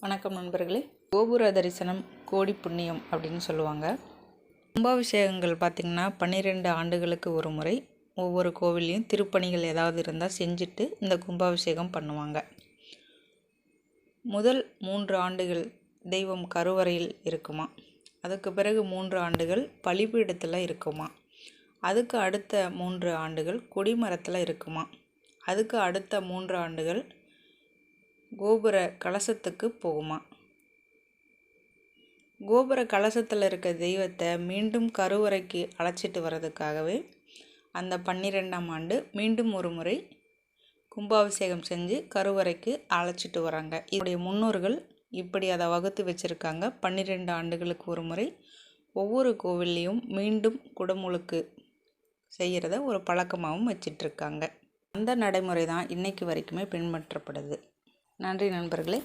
வணக்கம் நண்பர்களே. கோபுர தரிசனம் கோடி புண்ணியம் அப்படின்னு சொல்லுவாங்க. கும்பாபிஷேகங்கள் பார்த்திங்கன்னா பன்னிரெண்டு ஆண்டுகளுக்கு ஒரு முறை ஒவ்வொரு கோவில்லையும் திருப்பணிகள் ஏதாவது இருந்தால் செஞ்சுட்டு இந்த கும்பாபிஷேகம் பண்ணுவாங்க. முதல் மூன்று ஆண்டுகள் தெய்வம் கருவறையில் இருக்குமா? அதுக்கு பிறகு மூன்று ஆண்டுகள் பலிபீடத்தில் இருக்குமா? அதுக்கு அடுத்த மூன்று ஆண்டுகள் கொடிமரத்தில் இருக்குமா? அதுக்கு அடுத்த மூன்று ஆண்டுகள் கோபுர கலசத்துக்கு போகுமா? கோபுர கலசத்தில் இருக்க தெய்வத்தை மீண்டும் கருவறைக்கு அழைச்சிட்டு வர்றதுக்காகவே அந்த பன்னிரெண்டாம் ஆண்டு மீண்டும் ஒரு முறை கும்பாபிஷேகம் செஞ்சு கருவறைக்கு அழைச்சிட்டு வராங்க. இதனுடைய முன்னோர்கள் இப்படி அதை வகுத்து வச்சுருக்காங்க. பன்னிரெண்டு ஆண்டுகளுக்கு ஒரு முறை ஒவ்வொரு கோவில்லையும் மீண்டும் குடமுழுக்கு செய்கிறத ஒரு பழக்கமாகவும் வச்சிட்ருக்காங்க அந்த நடைமுறை தான் இன்றைக்கு வரைக்குமே பின்பற்றப்படுது. நன்றி நண்பர்களே.